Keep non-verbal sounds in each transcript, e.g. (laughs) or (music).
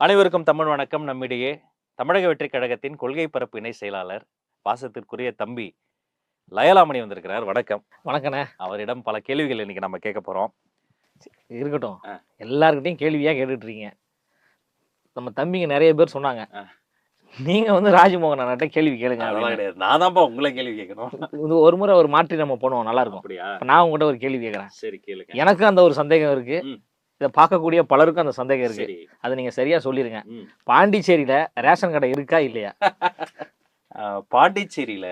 அனைவருக்கும் தமிழ் வணக்கம். நம்மிடையே தமிழக வெற்றிக் கழகத்தின் கொள்கை பரப்பு இணை செயலாளர் பாசத்திற்குரிய தம்பி லயலாமணி வந்திருக்கிறார். வணக்கம். வணக்கண்ணே. அவரிடம் பல கேள்விகள் இன்னைக்கு நம்ம கேட்க போறோம். இருக்கட்டும். எல்லாருக்கிட்டையும் கேள்வியா கேட்டுட்டு இருக்கீங்க நம்ம தம்பிங்க நிறைய பேர் சொன்னாங்க. ஆ. நீங்க வந்து ராஜமோகன் அண்ணாட்ட கேள்வி கேளுங்க அதெல்லாம். கிடையாது. நான் தான்ப்பா உங்களை கேள்வி கேட்கணும். இது ஒரு முறை ஒரு மாற்றி நம்ம பண்ணுவோம் நல்லா இருக்கும். நான் உங்ககிட்ட ஒரு கேள்வி கேட்கறேன். சரி கேளுங்க. எனக்கும் அந்த ஒரு சந்தேகம் இருக்கு. இதை பார்க்கக்கூடிய பலருக்கும் அந்த சந்தேகம் இருக்கு. அதை நீங்க சரியா சொல்லிருங்க. பாண்டிச்சேரியில ரேஷன் கடை இருக்கா இல்லையா? (laughs) பாண்டிச்சேரியில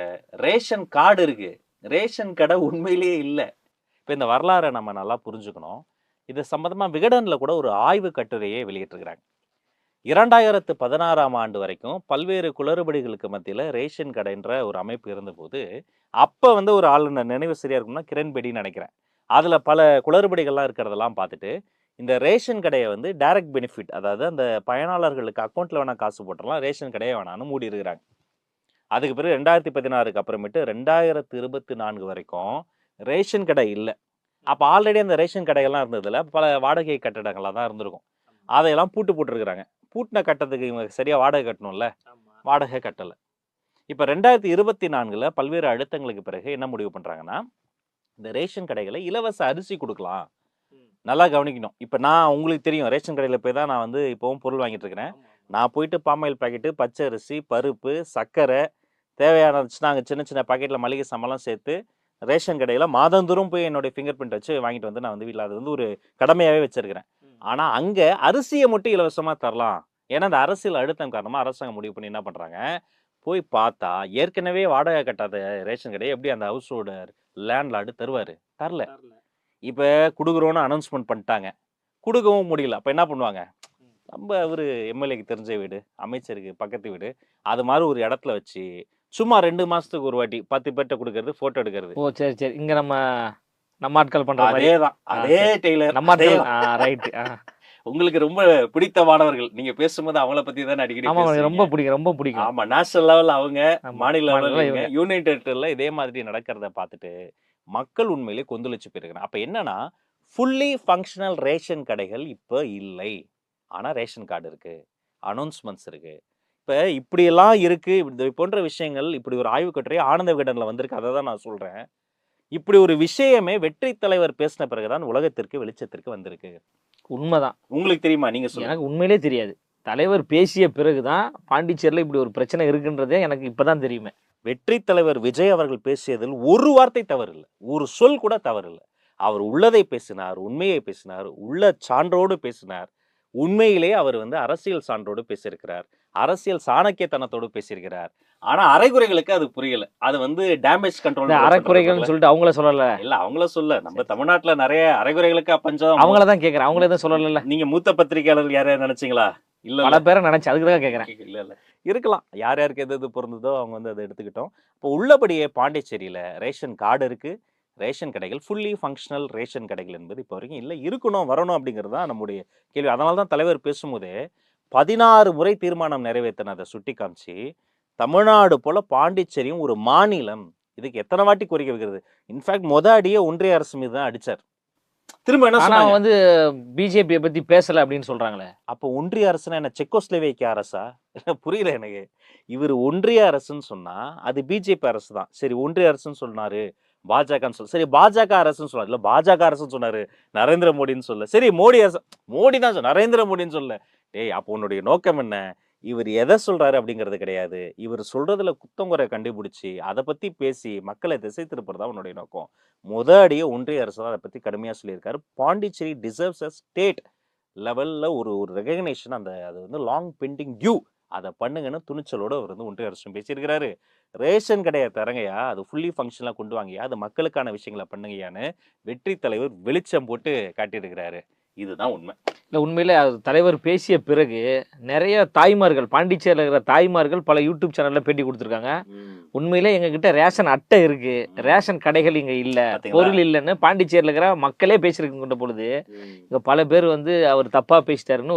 ரேஷன் கார்டு இருக்கு. ரேஷன் கடை உண்மையிலேயே இல்ல. இப்ப இந்த வரலாறை நம்ம நல்லா புரிஞ்சுக்கணும். இது சம்பந்தமா விகடன்ல கூட ஒரு ஆய்வு கட்டுரையை வெளியிட்டிருக்கிறாங்க. இரண்டாயிரத்து பதினாறாம் ஆண்டு வரைக்கும் பல்வேறு குளறுபடிகளுக்கு மத்தியில ரேஷன் கடைன்ற ஒரு அமைப்பு இருந்தபோது அப்ப வந்து ஒரு ஆளுநர் நினைவு சரியா இருக்கும்னா கிரண் பேடின்னு நினைக்கிறேன். அதுல பல குளறுபடிகள்லாம் இருக்கிறதெல்லாம் பார்த்துட்டு இந்த ரேஷன் கடையை வந்து டைரக்ட் பெனிஃபிட் அதாவது அந்த பயனாளர்களுக்கு அக்கௌண்ட்ல வேணா காசு போட்டுறலாம் ரேஷன் கடையை வேணான்னு மூடி இருக்கிறாங்க அதுக்கு பிறகு ரெண்டாயிரத்தி பதினாறுக்கு அப்புறமேட்டு ரெண்டாயிரத்து இருபத்தி நான்கு வரைக்கும் ரேஷன் கடை இல்லை. அப்போ ஆல்ரெடி அந்த ரேஷன் கடைகள்லாம் இருந்ததுல பல வாடகை கட்டடங்களாக தான் இருந்திருக்கும். அதையெல்லாம் பூட்டு போட்டுருக்குறாங்க. பூட்டின கட்டத்துக்கு இவங்க சரியாக வாடகை கட்டணும்ல? வாடகை கட்டலை. இப்போ ரெண்டாயிரத்தி இருபத்தி நான்கில் பல்வேறு அழுத்தங்களுக்கு பிறகு என்ன முடிவு பண்ணுறாங்கன்னா இந்த ரேஷன் கடைகளை இலவச அரிசி கொடுக்கலாம். நல்லா கவனிக்கணும். இப்போ நான் உங்களுக்கு தெரியும். ரேஷன் கடையில் போய் தான் நான் வந்து இப்போவும் பொருள் வாங்கிட்டு இருக்கிறேன். நான் போயிட்டு பாமாயில் பாக்கெட்டு பச்சை அரிசி பருப்பு சர்க்கரை தேவையான நாங்கள் சின்ன சின்ன பாக்கெட்டில் மளிகை சாமான்லாம் சேர்த்து ரேஷன் கடையில் மாதந்தோறும் போய் என்னுடைய ஃபிங்கர் பிரிண்ட் வச்சு வாங்கிட்டு வந்து நான் வந்து வீட்டில் அது வந்து ஒரு கடமையாகவே வச்சிருக்கிறேன். ஆனால் அங்கே அரிசியை மட்டும் இலவசமாக தரலாம். ஏன்னா அந்த அரசியல் அழுத்தம் காரணமாக அரசாங்கம் முடிவு பண்ணி என்ன பண்ணுறாங்க போய் பார்த்தா ஏற்கனவே வாடகை கட்டாத ரேஷன் கடையை எப்படி அந்த ஹவுஸோட லேண்ட்லார்டு தருவார்? தரல. இப்போ கொடுக்குறோன்னு அனௌன்ஸ்மெண்ட் பண்ணிட்டாங்க. கொடுக்கவும் முடியல. அப்போ என்ன பண்ணுவாங்க? நம்ம அவர் எம்எல்ஏக்கு தெரிஞ்ச வீடு அமைச்சருக்கு பக்கத்து வீடு அது மாதிரி ஒரு இடத்துல வச்சு சும்மா ரெண்டு மாசத்துக்கு ஒரு வாட்டி பத்து பேர்ட்ட கொடுக்கறது போட்டோ எடுக்கிறது. ஓ சரி சரி. இங்க நம்ம நம்ம ஆட்கள் பண்ற மாதிரி? அதேதான். ஆ, அதே டெய்லர். நம்ம ஆட்கள் அதேதான். ரைட் உங்களுக்கு ரொம்ப பிடித்த மாணவர்கள். நீங்க பேசும்போது அவங்கள பத்தி தான் அடிக்கடி ரொம்ப. பிடிக்கும் ரொம்ப பிடிக்கும். ஆமா நேஷனல் லெவல் அவங்க மாநில மாநில லெவல் இவங்க. யூனியன் டெரிட்டரியில் இதே மாதிரி நடக்கிறத பார்த்துட்டு மக்கள் உண்மையிலே கொந்தளிச்சு போயிருக்கிறாங்க. அப்ப என்னன்னா ஃபுல்லி ஃபங்க்ஷனல் ரேஷன் கடைகள் இப்போ இல்லை. ஆனா ரேஷன் கார்டு இருக்கு அனௌன்ஸ்மெண்ட்ஸ் இருக்கு. இப்ப இப்படியெல்லாம் இருக்கு இது போன்ற விஷயங்கள் இப்படி ஒரு ஆய்வு கட்டுரை ஆனந்த விகடன்ல வந்திருக்கு அதை தான் நான் சொல்றேன். இப்படி ஒரு விஷயமே வெற்றி தலைவர் பேசின பிறகுதான் உலகத்திற்கு வெளிச்சத்திற்கு வந்திருக்கு. உண்மைதான். உங்களுக்கு தெரியுமா? நீங்க சொல்லுங்க. எனக்கு உண்மையிலே தெரியாது. தலைவர் பேசிய பிறகுதான் பாண்டிச்சேரியில இப்படி ஒரு பிரச்சனை இருக்குன்றதே எனக்கு இப்பதான் தெரியுமே. வெற்றி தலைவர் விஜய் அவர்கள் பேசியதில் ஒரு வார்த்தை தவறில்லை. ஒரு சொல் கூட தவறில்லை. அவர் உள்ளதை பேசினார் உண்மையை பேசினார் உள்ள சான்றோடு பேசினார். உண்மையிலே அவர் வந்து அரசியல் சான்றோடு பேசியிருக்கிறார். அரசியல் சாணக்கியத்தனத்தோடு பேசியிருக்கிறார். ஆனா அரைகுறைகளுக்கு அது புரியல. அது வந்து டேமேஜ் கண்ட்ரோல் அறக்குறைகள்னு சொல்லிட்டு அவங்கள சொல்லல. இல்ல அவங்கள சொல்ல நம்ம தமிழ்நாட்டுல நிறைய அரைகுறைகளுக்கு பஞ்சம் அவங்கள தான் கேக்குறேன். அவங்கள எதுவும் சொல்லல நீங்க மூத்த பத்திரிகையாளர் யாரையா நினைச்சீங்களா? இல்ல பல பேரை நினைச்சு அதுக்கு தான் கேக்குறேன். இல்ல இல்ல. இருக்கலாம். யார் யாருக்கு எது எது பொருந்ததோ அவங்க வந்து அதை எடுத்துக்கிட்டோம். இப்போ உள்ளபடியே பாண்டிச்சேரியில ரேஷன் கார்டு இருக்கு. ரேஷன் கடைகள் ஃபுல்லி ஃபங்க்ஷனல் ரேஷன் கடைகள் என்பது இப்போ வரைக்கும் இல்லை. இருக்கணும் வரணும் அப்படிங்கிறது தான் நம்முடைய கேள்வி. அதனால தான் தலைவர் பேசும்போதே பதினாறு முறை தீர்மானம் நிறைவேற்றினதை சுட்டி காமிச்சு தமிழ்நாடு போல பாண்டிச்சேரியும் ஒரு மாநிலம். இதுக்கு எத்தனை வாட்டி கோரிக்கை வைக்கிறது? இன்ஃபேக்ட் மொத அடியே ஒன்றிய அரசு மீது தான் அடிச்சார். திரும்ப என்ன ஆனா சொன்னாங்க? வந்து பிஜேபியை பத்தி பேசல அப்படின்னு சொல்றாங்களே. அப்போ ஒன்றிய அரசுனா என்ன செக்கோஸ்லோவேக்கிய அரசா? புரியல எனக்கு. இவர் ஒன்றிய அரசுன்னு சொன்னா அது பிஜேபி அரசு தான். சரி ஒன்றிய அரசுன்னு சொன்னாரு பாஜகன்னு சொல்ல சரி பாஜக அரசுன்னு சொன்னார். இல்ல பாஜக அரசுன்னு சொன்னாரு நரேந்திர மோடின்னு சொல்ல சரி மோடி அரசு மோடி தான் சொன்ன நரேந்திர மோடின்னு சொல்ல டேய் அப்போ உன்னுடைய நோக்கம் என்ன? இவர் எதை சொல்கிறாரு அப்படிங்கிறது கிடையாது. இவர் சொல்கிறதுல குத்தங்குறை கண்டுபிடிச்சி அதை பற்றி பேசி மக்களை திசை திருப்புறதா உன்னுடைய நோக்கம். முத அடியே ஒன்றிய அரசு தான் அதை பற்றி கடுமையாக சொல்லியிருக்காரு. பாண்டிச்சேரி டிசர்வ்ஸ் அ ஸ்டேட் லெவலில் ஒரு ஒரு ரெகக்னேஷன் அந்த அது வந்து லாங் பெண்டிங் டியூ அதை பண்ணுங்கன்னு துணிச்சலோடு அவர் வந்து ஒன்றிய அரசும் பேசியிருக்கிறாரு. ரேஷன் கடையை தரங்கய்யா அது ஃபுல்லி ஃபங்க்ஷனாக கொண்டு வாங்கய்யா அது மக்களுக்கான விஷயங்களை பண்ணுங்கயான்னு வெற்றி தலைவர் வெளிச்சம் போட்டு காட்டியிருக்கிறாரு. இதுதான் உண்மை. இல்ல உண்மையிலே தலைவர் பேசிய பிறகு நிறைய தாய்மார்கள் பாண்டிச்சேரியில் இருக்கிற தாய்மார்கள் பல யூடியூப் சேனல்ல பேட்டி கொடுத்துருக்காங்க. உண்மையிலே எங்க கிட்ட ரேஷன் அட்டை இருக்கு. ரேஷன் கடைகள் இங்க இல்ல? பொருள் இல்லைன்னு பாண்டிச்சேரியில் இருக்கிற மக்களே பேசியிருக்கின்ற பொழுது இங்க பல பேர் வந்து அவர் தப்பா பேசிட்டாருன்னு ஒரு